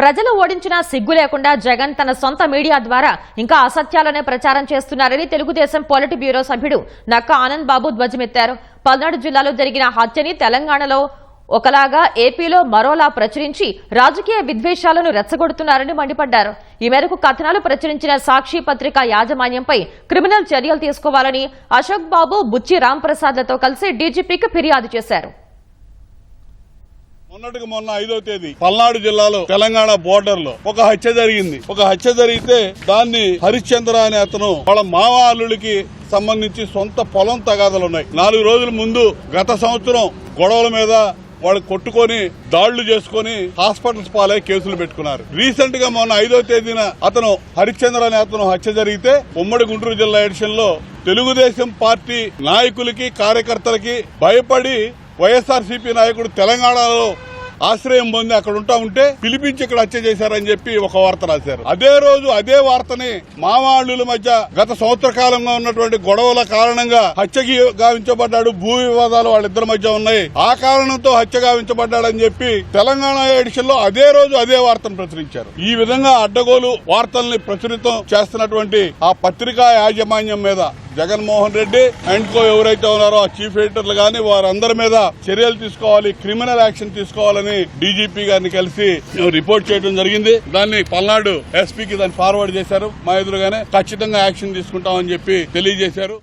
ప్రజలు ఓడించినా సిగ్గు లేకుండా జగన్ తన సొంత మీడియా ద్వారా ఇంకా అసత్యాలనే ప్రచారం చేస్తున్నారని తెలుగుదేశం పొలిట్ బ్యూరో సభ్యుడు నక్క ఆనంద్ బాబు ధ్వజమెత్తారు. పల్నాడు జిల్లాలో జరిగిన హత్యని తెలంగాణలో ఒకలాగా ఏపీలో మరోలా ప్రచురించి రాజకీయ విద్వేషాలను రెచ్చగొడుతున్నారని మండిపడ్డారు. ఈ మేరకు కథనాలు ప్రచురించిన సాక్షి పత్రిక యాజమాన్యంపై క్రిమినల్ చర్యలు తీసుకోవాలని అశోక్ బాబు బుచ్చి రాంప్రసాద్లతో కలిసి డీజీపీకి ఫిర్యాదు చేశారు. మొన్నటికి మొన్న ఐదో తేదీ పల్నాడు జిల్లాలో తెలంగాణ బోర్డర్లో ఒక హత్య జరిగింది. ఒక హత్య జరిగితే దాన్ని హరిశ్చంద్ర అనే అతను వాళ్ళ మావ అల్లుడికి సంబంధించి సొంత పొలం తగాదలు ఉన్నాయి. నాలుగు రోజుల ముందు గత సంవత్సరం గొడవల మీద వాళ్ళు కొట్టుకొని దాళ్ళు చేసుకొని హాస్పిటల్స్ పాలై కేసులు పెట్టుకున్నారు. రీసెంట్గా మొన్న ఐదో తేదీన అతను హరిశ్చంద్ర అనే అతను హత్య జరిగితే ఉమ్మడి గుంటూరు జిల్లా ఎడిషన్లో తెలుగుదేశం పార్టీ నాయకులకి కార్యకర్తలకి భయపడి వైఎస్ఆర్సీపీ నాయకుడు తెలంగాణలో ఆశ్రయం పొంది అక్కడ ఉంటా ఉంటే పిలిపించి ఇక్కడ హత్య చేశారని చెప్పి ఒక వార్త రాశారు. అదే రోజు అదే వార్తని మామాళ్ళుల మధ్య గత సంవత్సర కాలంగా ఉన్నటువంటి గొడవల కారణంగా హత్యకి గావించబడ్డాడు. భూ వివాదాలు వాళ్ళిద్దరి మధ్య ఉన్నాయి. ఆ కారణంతో హత్య గావించబడ్డాడని చెప్పి తెలంగాణ ఎడిషన్లో అదే రోజు అదే వార్తను ప్రచురించారు. ఈ విధంగా అడ్డగోలు వార్తల్ని ప్రచురితం చేస్తున్నటువంటి ఆ పత్రికా యాజమాన్యం మీద జగన్మోహన్ రెడ్డి అండ్ కో ఎవరైతే ఉన్నారో ఆ చీఫ్ ఎడిటర్లు గాని వారందరి మీద చర్యలు తీసుకోవాలి క్రిమినల్ యాక్షన్ తీసుకోవాలని డీజీపీ గారిని కలిసి రిపోర్ట్ చేయడం జరిగింది. దాన్ని పల్నాడు ఎస్పీకి దాన్ని ఫార్వర్డ్ చేశారు. మా ఎదురుగానే ఖచ్చితంగా యాక్షన్ తీసుకుంటామని చెప్పి తెలియజేశారు.